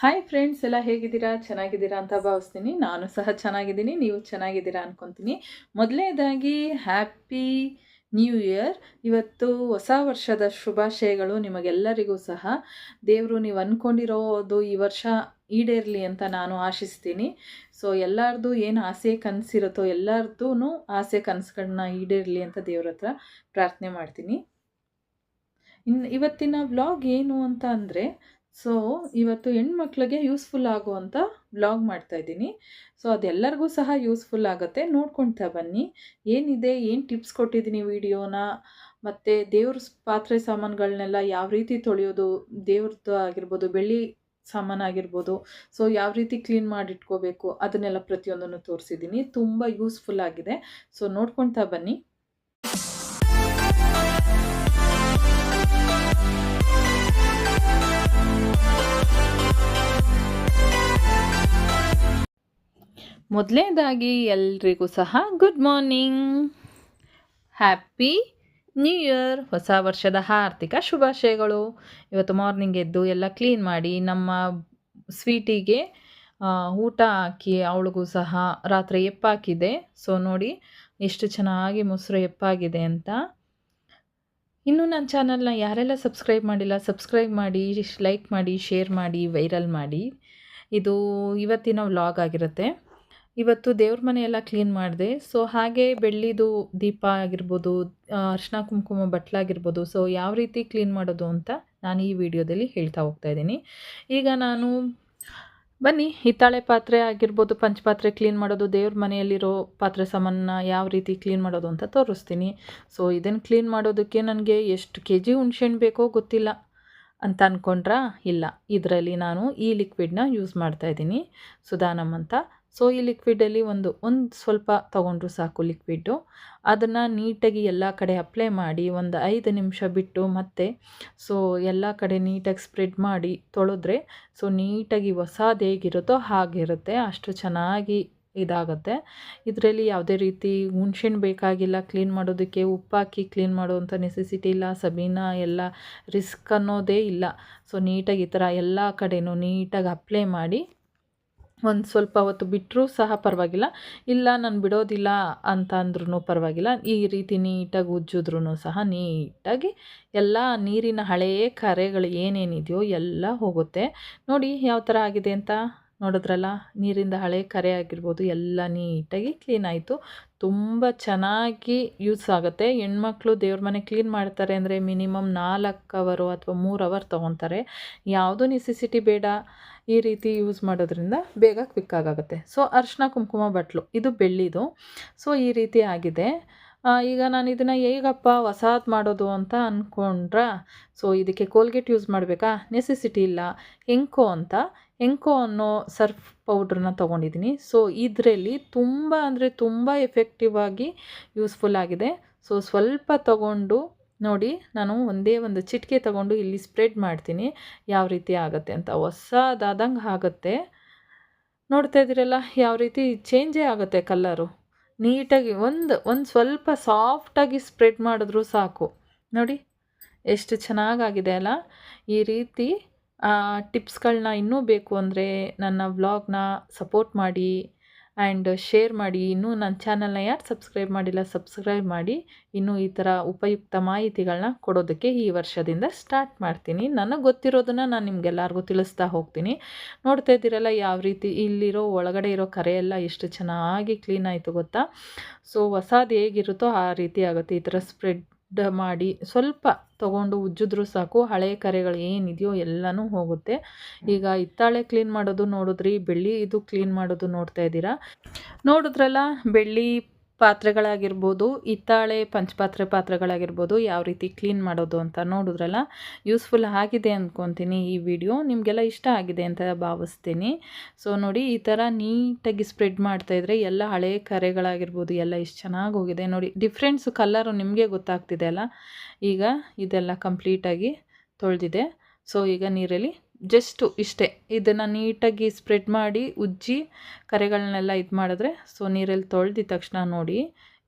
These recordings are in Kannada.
ಹಾಯ್ ಫ್ರೆಂಡ್ಸ್ ಎಲ್ಲ ಹೇಗಿದ್ದೀರಾ? ಚೆನ್ನಾಗಿದ್ದೀರಾ ಅಂತ ಭಾವಿಸ್ತೀನಿ. ನಾನು ಸಹ ಚೆನ್ನಾಗಿದ್ದೀನಿ, ನೀವು ಚೆನ್ನಾಗಿದ್ದೀರಾ ಅನ್ಕೊತೀನಿ. ಮೊದಲನೇದಾಗಿ ಹ್ಯಾಪಿ ನ್ಯೂ ಇಯರ್ ಇವತ್ತು ಹೊಸ ವರ್ಷದ ಶುಭಾಶಯಗಳು ನಿಮಗೆಲ್ಲರಿಗೂ ಸಹ. ದೇವರು ನೀವು ಅಂದ್ಕೊಂಡಿರೋದು ಈ ವರ್ಷ ಈಡೇರಲಿ ಅಂತ ನಾನು ಆಶಿಸ್ತೀನಿ. ಸೊ ಎಲ್ಲರದು ಏನು ಆಸೆ ಕನಸಿರುತ್ತೋ ಎಲ್ಲರದೂ ಆಸೆ ಕನಸುಗಳನ್ನ ಈಡೇರಲಿ ಅಂತ ದೇವ್ರ ಹತ್ರ ಪ್ರಾರ್ಥನೆ ಮಾಡ್ತೀನಿ. ಇನ್ನು ಇವತ್ತಿನ ವ್ಲಾಗ್ ಏನು ಅಂತ ಅಂದರೆ ಸೊ ಇವತ್ತು ಹೆಣ್ಮಕ್ಳಿಗೆ ಯೂಸ್ಫುಲ್ ಆಗುವಂಥ ಬ್ಲಾಗ್ ಮಾಡ್ತಾ ಇದ್ದೀನಿ. ಸೊ ಅದೆಲ್ಲರಿಗೂ ಸಹ ಯೂಸ್ಫುಲ್ ಆಗುತ್ತೆ. ನೋಡ್ಕೊಳ್ತಾ ಬನ್ನಿ. ಏನಿದೆ? ಏನು ಟಿಪ್ಸ್ ಕೊಟ್ಟಿದ್ದೀನಿ ವಿಡಿಯೋನ ಮತ್ತು ದೇವ್ರ ಪಾತ್ರೆ ಸಾಮಾನುಗಳನ್ನೆಲ್ಲ ಯಾವ ರೀತಿ ತೊಳೆಯೋದು? ದೇವ್ರದ್ದು ಆಗಿರ್ಬೋದು, ಬೆಳ್ಳಿ ಸಾಮಾನು ಆಗಿರ್ಬೋದು. ಸೊ ಯಾವ ರೀತಿ ಕ್ಲೀನ್ ಮಾಡಿಟ್ಕೋಬೇಕು? ಅದನ್ನೆಲ್ಲ ಪ್ರತಿಯೊಂದನ್ನು ತೋರಿಸಿದ್ದೀನಿ. ತುಂಬ ಯೂಸ್ಫುಲ್ ಆಗಿದೆ. ಸೊ ನೋಡ್ಕೊಳ್ತಾ ಬನ್ನಿ. ಮೊದಲನೇದಾಗಿ ಎಲ್ರಿಗೂ ಸಹ good morning happy new year ಹೊಸ ವರ್ಷದ ಆರ್ಥಿಕ ಶುಭಾಶಯಗಳು. ಇವತ್ತು ಮಾರ್ನಿಂಗ್ ಎದ್ದು ಎಲ್ಲ ಕ್ಲೀನ್ ಮಾಡಿ ನಮ್ಮ ಸ್ವೀಟಿಗೆ ಊಟ ಹಾಕಿ ಅವಳಿಗೂ ಸಹ ರಾತ್ರಿ ಎಪ್ಪಾಕಿದೆ. ಸೊ ನೋಡಿ ಎಷ್ಟು ಚೆನ್ನಾಗಿ ಮೊಸರು ಎಪ್ಪಾಗಿದೆ ಅಂತ. ಇನ್ನೂ ನನ್ನ ಚಾನಲ್ನ ಯಾರೆಲ್ಲ ಸಬ್ಸ್ಕ್ರೈಬ್ ಮಾಡಿಲ್ಲ ಸಬ್ಸ್ಕ್ರೈಬ್ ಮಾಡಿ ಲೈಕ್ ಮಾಡಿ ಶೇರ್ ಮಾಡಿ ವೈರಲ್ ಮಾಡಿ. ಇದು ಇವತ್ತಿನ ವ್ಲಾಗ್ ಆಗಿರುತ್ತೆ. ಇವತ್ತು ದೇವ್ರ ಮನೆಯೆಲ್ಲ ಕ್ಲೀನ್ ಮಾಡಿದೆ. ಸೊ ಹಾಗೆ ಬೆಳ್ಳಿದು ದೀಪ ಆಗಿರ್ಬೋದು ಅರ್ಶಿನ ಕುಂಕುಮ ಬಟ್ಲಾಗಿರ್ಬೋದು ಸೊ ಯಾವ ರೀತಿ ಕ್ಲೀನ್ ಮಾಡೋದು ಅಂತ ನಾನು ಈ ವಿಡಿಯೋದಲ್ಲಿ ಹೇಳ್ತಾ ಹೋಗ್ತಾ ಇದ್ದೀನಿ. ಈಗ ನಾನು ಬನ್ನಿ, ಹಿತ್ತಾಳೆ ಪಾತ್ರೆ ಆಗಿರ್ಬೋದು, ಪಂಚಪಾತ್ರೆ ಕ್ಲೀನ್ ಮಾಡೋದು, ದೇವ್ರ ಮನೆಯಲ್ಲಿರೋ ಪಾತ್ರೆ ಸಾಮಾನ ಯಾವ ರೀತಿ ಕ್ಲೀನ್ ಮಾಡೋದು ಅಂತ ತೋರಿಸ್ತೀನಿ. ಸೊ ಇದನ್ನು ಕ್ಲೀನ್ ಮಾಡೋದಕ್ಕೆ ನನಗೆ ಎಷ್ಟು ಕೆ ಜಿ ಹುಣ್ಸೆಹಣ್ಣು ಬೇಕೋ ಗೊತ್ತಿಲ್ಲ ಅಂತ ಅಂದ್ಕೊಂಡ್ರಾ ಇಲ್ಲ. ಇದರಲ್ಲಿ ನಾನು ಈ ಲಿಕ್ವಿಡ್ನ ಯೂಸ್ ಮಾಡ್ತಾಯಿದ್ದೀನಿ ಸುಧಾನಮ್ ಅಂತ ಸೊ ಈ ಲಿಕ್ವಿಡಲ್ಲಿ ಒಂದು ಒಂದು ಸ್ವಲ್ಪ ತೊಗೊಂಡ್ರು ಸಾಕು ಲಿಕ್ವಿಡ್ಡು ಅದನ್ನು ನೀಟಾಗಿ ಎಲ್ಲ ಕಡೆ ಅಪ್ಲೈ ಮಾಡಿ ಒಂದು ಐದು ನಿಮಿಷ ಬಿಟ್ಟು ಮತ್ತೆ ಸೊ ಎಲ್ಲ ಕಡೆ ನೀಟಾಗಿ ಸ್ಪ್ರೆಡ್ ಮಾಡಿ ತೊಳೆದ್ರೆ ಸೊ ನೀಟಾಗಿ ಹೊಸದು ಹೇಗಿರುತ್ತೋ ಹಾಗಿರುತ್ತೆ. ಅಷ್ಟು ಚೆನ್ನಾಗಿ ಇದಾಗುತ್ತೆ. ಇದರಲ್ಲಿ ಯಾವುದೇ ರೀತಿ ಹುಣ್ಸೆಣ್ಣು ಬೇಕಾಗಿಲ್ಲ ಕ್ಲೀನ್ ಮಾಡೋದಕ್ಕೆ ಉಪ್ಪಾಕಿ ಕ್ಲೀನ್ ಮಾಡುವಂಥ ನೆಸೆಸಿಟಿ ಇಲ್ಲ, ಸಬೀನ ಎಲ್ಲ ರಿಸ್ಕ್ ಅನ್ನೋದೇ ಇಲ್ಲ. ಸೊ ನೀಟಾಗಿ ಈ ಥರ ಎಲ್ಲ ಕಡೆಯೂ ನೀಟಾಗಿ ಅಪ್ಲೈ ಮಾಡಿ ಒಂದು ಸ್ವಲ್ಪ ಹೊತ್ತು ಬಿಟ್ಟರೂ ಸಹ ಪರವಾಗಿಲ್ಲ. ಇಲ್ಲ, ನಾನು ಬಿಡೋದಿಲ್ಲ ಅಂತ ಅಂದ್ರೂ ಪರವಾಗಿಲ್ಲ. ಈ ರೀತಿ ನೀಟಾಗಿ ಉಜ್ಜಿದ್ರೂ ಸಹ ನೀಟಾಗಿ ಎಲ್ಲ ನೀರಿನ ಹಳೆಯ ಕರೆಗಳು ಏನೇನಿದೆಯೋ ಎಲ್ಲ ಹೋಗುತ್ತೆ. ನೋಡಿ, ಯಾವ ಥರ ಆಗಿದೆ ಅಂತ? ನೋಡಿದ್ರಲ್ಲ, ನೀರಿಂದ ಹಳೆ ಕರೆ ಆಗಿರ್ಬೋದು, ಎಲ್ಲ ನೀಟಾಗಿ ಕ್ಲೀನ್ ಆಯಿತು. ತುಂಬ ಚೆನ್ನಾಗಿ ಯೂಸ್ ಆಗುತ್ತೆ. ಹೆಣ್ಮಕ್ಳು ದೇವ್ರ ಮನೆ ಕ್ಲೀನ್ ಮಾಡ್ತಾರೆ ಅಂದರೆ ಮಿನಿಮಮ್ ನಾಲ್ಕು ಅವರು ಅಥವಾ ಮೂರು ಅವರ್ ತೊಗೊತಾರೆ. ಯಾವುದೂ ನೆಸೆಸಿಟಿ ಬೇಡ, ಈ ರೀತಿ ಯೂಸ್ ಮಾಡೋದ್ರಿಂದ ಬೇಗ ಕ್ವಿಕ್ ಆಗುತ್ತೆ. ಸೊ ಅರ್ಶಿನ ಕುಂಕುಮ ಬಟ್ಲು, ಇದು ಬೆಳ್ಳಿದು. ಸೊ ಈ ರೀತಿ ಆಗಿದೆ. ಈಗ ನಾನು ಇದನ್ನು ಹೇಗಪ್ಪ ಹೊಸಾದ್ ಮಾಡೋದು ಅಂತ ಅಂದ್ಕೊಂಡ್ರೆ ಸೊ ಇದಕ್ಕೆ ಕೋಲ್ಗೇಟ್ ಯೂಸ್ ಮಾಡಬೇಕಾ? ನೆಸೆಸಿಟಿ ಇಲ್ಲ. ಎಂಕೋ ಅಂತ. ಎಂಕೋ ಅನ್ನೋ ಸರ್ಫ್ ಪೌಡ್ರನ್ನ ತೊಗೊಂಡಿದ್ದೀನಿ ಸೊ ಇದರಲ್ಲಿ ತುಂಬ ಅಂದರೆ ತುಂಬ ಎಫೆಕ್ಟಿವ್ ಆಗಿ ಯೂಸ್ಫುಲ್ ಆಗಿದೆ. ಸೊ ಸ್ವಲ್ಪ ತಗೊಂಡು ನೋಡಿ, ನಾನು ಒಂದೇ ಒಂದು ಚಿಟಿಕೆ ತಗೊಂಡು ಇಲ್ಲಿ ಸ್ಪ್ರೆಡ್ ಮಾಡ್ತೀನಿ. ಯಾವ ರೀತಿ ಆಗುತ್ತೆ ಅಂತ. ಹೊಸದಾದಂಗೆ ಆಗುತ್ತೆ. ನೋಡ್ತಾ ಇದ್ದೀರಲ್ಲ, ಯಾವ ರೀತಿ ಚೇಂಜೇ ಆಗುತ್ತೆ ಕಲ್ಲರು ನೀಟಾಗಿ ಒಂದು ಒಂದು ಸ್ವಲ್ಪ ಸಾಫ್ಟಾಗಿ ಸ್ಪ್ರೆಡ್ ಮಾಡಿದ್ರೂ ಸಾಕು. ನೋಡಿ, ಎಷ್ಟು ಚೆನ್ನಾಗಾಗಿದೆ ಅಲ್ಲ? ಈ ರೀತಿ ಟಿಪ್ಸ್ಗಳನ್ನ ಇನ್ನೂ ಬೇಕು ಅಂದರೆ ನನ್ನ ವ್ಲಾಗ್ನ ಸಪೋರ್ಟ್ ಮಾಡಿ. ಆ್ಯಂಡ್ ಶೇರ್ ಮಾಡಿ. ಇನ್ನೂ ನನ್ನ ಚಾನಲ್ನ ಯಾರು ಸಬ್ಸ್ಕ್ರೈಬ್ ಮಾಡಿಲ್ಲ, ಸಬ್ಸ್ಕ್ರೈಬ್ ಮಾಡಿ. ಇನ್ನೂ ಈ ಥರ ಉಪಯುಕ್ತ ಮಾಹಿತಿಗಳನ್ನ ಕೊಡೋದಕ್ಕೆ ಈ ವರ್ಷದಿಂದ ಸ್ಟಾರ್ಟ್ ಮಾಡ್ತೀನಿ. ನನಗೆ ಗೊತ್ತಿರೋದನ್ನು ನಾನು ನಿಮಗೆಲ್ಲರಿಗೂ ತಿಳಿಸ್ತಾ ಹೋಗ್ತೀನಿ. ನೋಡ್ತಾ ಇದ್ದೀರಲ್ಲ, ಯಾವ ರೀತಿ ಇಲ್ಲಿರೋ, ಒಳಗಡೆ ಇರೋ ಕರೆ ಎಲ್ಲ ಎಷ್ಟು ಚೆನ್ನಾಗಿ ಕ್ಲೀನ್ ಆಯಿತು ಗೊತ್ತಾ? ಸೊ ಹೊಸದು ಹೇಗಿರುತ್ತೋ ಆ ರೀತಿ ಆಗುತ್ತೆ. ಈ ಥರ ಸ್ಪ್ರೆಡ್ ಮಾಡಿ ಸ್ವಲ್ಪ ತಗೊಂಡು ಉಜ್ಜಿದ್ರೂ ಸಾಕು ಹಳೆ ಕರೆಗಳು ಏನಿದೆಯೋ ಎಲ್ಲನೂ ಹೋಗುತ್ತೆ. ಈಗ ಹಿತ್ತಾಳೆ ಕ್ಲೀನ್ ಮಾಡೋದು ನೋಡಿದ್ರಿ ಬೆಳ್ಳಿ ಇದು ಕ್ಲೀನ್ ಮಾಡೋದು ನೋಡ್ತಾ ಇದ್ದೀರಾ? ನೋಡಿದ್ರಲ್ಲ ಬೆಳ್ಳಿ ಪಾತ್ರೆಗಳಾಗಿರ್ಬೋದು, ಹಿತ್ತಾಳೆ ಪಂಚಪಾತ್ರೆ ಪಾತ್ರೆಗಳಾಗಿರ್ಬೋದು ಯಾವ ರೀತಿ ಕ್ಲೀನ್ ಮಾಡೋದು ಅಂತ ನೋಡಿದ್ರಲ್ಲ? ಯೂಸ್ಫುಲ್ ಆಗಿದೆ ಅಂದ್ಕೊತೀನಿ ಈ ವಿಡಿಯೋ ನಿಮಗೆಲ್ಲ ಇಷ್ಟ ಆಗಿದೆ ಅಂತ ಭಾವಿಸ್ತೀನಿ. ಸೊ ನೋಡಿ, ಈ ಥರ ನೀಟಾಗಿ ಸ್ಪ್ರೆಡ್ ಮಾಡ್ತಾಯಿದ್ರೆ ಎಲ್ಲ ಹಳೆ ಕರೆಗಳಾಗಿರ್ಬೋದು, ಎಲ್ಲ ಇಷ್ಟು ಚೆನ್ನಾಗಿ ಹೋಗಿದೆ. ನೋಡಿ ಡಿಫ್ರೆನ್ಸು ಕಲ್ಲರು ನಿಮಗೆ ಗೊತ್ತಾಗ್ತಿದೆ ಅಲ್ಲ? ಈಗ ಇದೆಲ್ಲ ಕಂಪ್ಲೀಟಾಗಿ ತೊಳೆದಿದೆ. ಸೊ ಈಗ ನೀರಲ್ಲಿ ಜಸ್ಟು ಇಷ್ಟೇ. ಇದನ್ನು ನೀಟಾಗಿ ಸ್ಪ್ರೆಡ್ ಮಾಡಿ, ಉಜ್ಜಿ, ಕರೆಗಳನ್ನೆಲ್ಲ ಇದು ಮಾಡಿದ್ರೆ ಸೊ, ನೀರಲ್ಲಿ ತೊಳೆದಿದ ತಕ್ಷಣ ನೋಡಿ,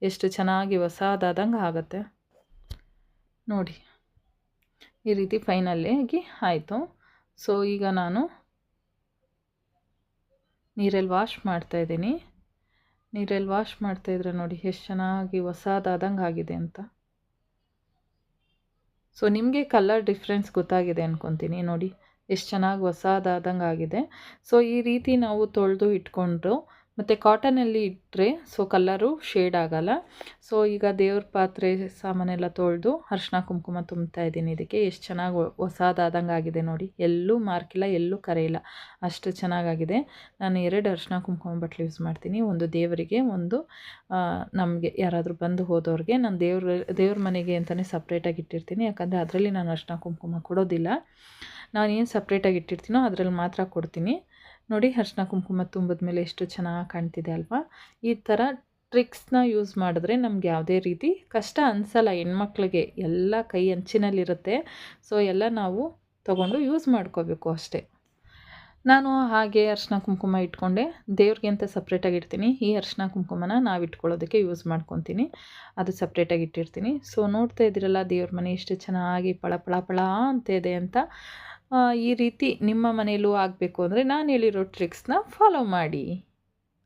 ಎಷ್ಟು ಚೆನ್ನಾಗಿ ಹೊಸದಾದಂಗೆ ಆಗುತ್ತೆ. ನೋಡಿ, ಈ ರೀತಿ ಫೈನಲ್ಲಾಗಿ ಆಯಿತು. ಸೊ, ಈಗ ನಾನು ನೀರಲ್ಲಿ ವಾಶ್ ಮಾಡ್ತಾಯಿದ್ದೀನಿ ನೀರಲ್ಲಿ ವಾಶ್ ಮಾಡ್ತಾಯಿದ್ರೆ ನೋಡಿ, ಎಷ್ಟು ಚೆನ್ನಾಗಿ ಹೊಸದಾದಂಗೆ ಆಗಿದೆ ಅಂತ. ಸೊ, ನಿಮಗೆ ಕಲರ್ ಡಿಫ್ರೆನ್ಸ್ ಗೊತ್ತಾಗಿದೆ ಅಂದ್ಕೊತೀನಿ ನೋಡಿ ಎಷ್ಟು ಚೆನ್ನಾಗಿ ಹೊಸದಾದಂಗೆ ಆಗಿದೆ. ಸೊ ಈ ರೀತಿ ನಾವು ತೊಳೆದು ಇಟ್ಕೊಂಡ್ರು ಮತ್ತು ಕಾಟನಲ್ಲಿ ಇಟ್ಟರೆ ಸೊ ಕಲ್ಲರು ಶೇಡ್ ಆಗಲ್ಲ. ಸೊ ಈಗ ದೇವ್ರ ಪಾತ್ರೆ ಸಾಮಾನೆಲ್ಲ ತೊಳೆದು ಅರ್ಶಿನ ಕುಂಕುಮ ತುಂಬ್ತಾ ಇದ್ದೀನಿ. ಇದಕ್ಕೆ ಎಷ್ಟು ಚೆನ್ನಾಗಿ ಹೊಸದಾದಂಗೆ ಆಗಿದೆ ನೋಡಿ. ಎಲ್ಲೂ ಮಾರ್ಕಿಲ್ಲ ಎಲ್ಲೂ ಕರೆಯಿಲ್ಲ ಅಷ್ಟು ಚೆನ್ನಾಗಾಗಿದೆ ನಾನು ಎರಡು ಅರ್ಶಿನ ಕುಂಕುಮ ಬಟ್ಲು ಯೂಸ್ ಮಾಡ್ತೀನಿ. ಒಂದು ದೇವರಿಗೆ, ಒಂದು ನಮಗೆ ಯಾರಾದರೂ ಬಂದು ಹೋದವ್ರಿಗೆ. ನಾನು ದೇವ್ರ ದೇವ್ರ ಮನೆಗೆ ಅಂತಲೇ ಸಪ್ರೇಟಾಗಿ ಇಟ್ಟಿರ್ತೀನಿ. ಯಾಕಂದರೆ ಅದರಲ್ಲಿ ನಾನು ಅರ್ಶಿನ ಕುಂಕುಮ ಕೊಡೋದಿಲ್ಲ. ನಾನು ಏನು ಸಪ್ರೇಟಾಗಿ ಇಟ್ಟಿರ್ತೀನೋ ಅದರಲ್ಲಿ ಮಾತ್ರ ಕೊಡ್ತೀನಿ. ನೋಡಿ ಅರ್ಶಿನ ಕುಂಕುಮ ತುಂಬಿದ ಮೇಲೆ ಎಷ್ಟು ಚೆನ್ನಾಗಿ ಕಾಣ್ತಿದೆ ಅಲ್ವಾ? ಈ ಥರ ಟ್ರಿಕ್ಸ್ನ ಯೂಸ್ ಮಾಡಿದ್ರೆ ನಮ್ಗೆ ಯಾವುದೇ ರೀತಿ ಕಷ್ಟ ಅನಿಸಲ್ಲ. ಹೆಣ್ಮಕ್ಳಿಗೆ ಎಲ್ಲ ಕೈ ಅಂಚಿನಲ್ಲಿರುತ್ತೆ. ಸೊ ಎಲ್ಲ ನಾವು ತಗೊಂಡು ಯೂಸ್ ಮಾಡ್ಕೋಬೇಕು ಅಷ್ಟೇ. ನಾನು ಹಾಗೆ ಅರ್ಶಿನ ಕುಂಕುಮ ಇಟ್ಕೊಂಡೆ. ದೇವ್ರಿಗೆ ಅಂತ ಸಪ್ರೇಟಾಗಿ ಇಡ್ತೀನಿ. ಈ ಅರ್ಶಿನ ಕುಂಕುಮನ ನಾವು ಇಟ್ಕೊಳ್ಳೋದಕ್ಕೆ ಯೂಸ್ ಮಾಡ್ಕೊತೀನಿ. ಅದು ಸಪ್ರೇಟಾಗಿ ಇಟ್ಟಿರ್ತೀನಿ. ಸೊ ನೋಡ್ತಾ ಇದ್ದೀರಲ್ಲ ದೇವ್ರ ಮನೆ ಎಷ್ಟು ಚೆನ್ನಾಗಿ ಪಳ ಪಳ ಪಳ ಅಂತ ಇದೆ ಅಂತ. ಈ ರೀತಿ ನಿಮ್ಮ ಮನೆಯಲ್ಲೂ ಆಗಬೇಕು ಅಂದರೆ ನಾನು ಹೇಳಿರೋ ಟ್ರಿಕ್ಸ್ನ ಫಾಲೋ ಮಾಡಿ.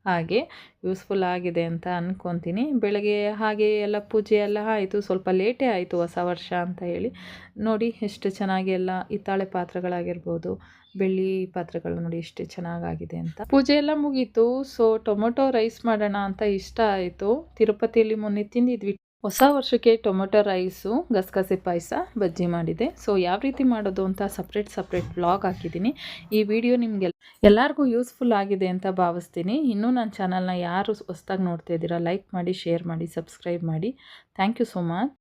ಹಾಗೆ ಯೂಸ್ಫುಲ್ ಆಗಿದೆ ಅಂತ ಅಂದ್ಕೊತೀನಿ ಬೆಳಗ್ಗೆ ಹಾಗೆ ಎಲ್ಲ ಪೂಜೆ ಎಲ್ಲ ಆಯಿತು, ಸ್ವಲ್ಪ ಲೇಟೇ ಆಯಿತು ಹೊಸ ವರ್ಷ ಅಂತ ಹೇಳಿ. ನೋಡಿ ಎಷ್ಟು ಚೆನ್ನಾಗಿ ಎಲ್ಲ ಹಿತ್ತಾಳೆ ಪಾತ್ರೆಗಳಾಗಿರ್ಬೋದು, ಬೆಳ್ಳಿ ಪಾತ್ರೆಗಳು ನೋಡಿ ಎಷ್ಟು ಚೆನ್ನಾಗಾಗಿದೆ ಅಂತ. ಪೂಜೆ ಎಲ್ಲ ಮುಗೀತು ಸೊ ಟೊಮೊಟೊ ರೈಸ್ ಮಾಡೋಣ ಅಂತ ಇಷ್ಟ ಆಯಿತು. ತಿರುಪತಿಯಲ್ಲಿ ಮೊನ್ನೆ ತಿಂದಿದ್ವಿ. ಹೊಸ ವರ್ಷಕ್ಕೆ ಟೊಮೊಟೊ ರೈಸು, ಗಸಗಸೆ ಪಾಯಸ ಬಜ್ಜಿ ಮಾಡಿದೆ. ಸೊ ಯಾವ ರೀತಿ ಮಾಡೋದು ಅಂತ ಸಪ್ರೇಟ್ ಸಪ್ರೇಟ್ ಬ್ಲಾಗ್ ಹಾಕಿದ್ದೀನಿ. ಈ ವಿಡಿಯೋ ನಿಮಗೆ ಎಲ್ಲರಿಗೂ ಯೂಸ್ಫುಲ್ ಆಗಿದೆ ಅಂತ ಭಾವಿಸ್ತೀನಿ. ಇನ್ನೂ ನನ್ನ ಚಾನಲ್ನ ಯಾರು ಹೊಸ್ದಾಗಿ ನೋಡ್ತಾ ಇದ್ದೀರಾ ಲೈಕ್ ಮಾಡಿ ಶೇರ್ ಮಾಡಿ ಸಬ್ಸ್ಕ್ರೈಬ್ ಮಾಡಿ. Thank you so much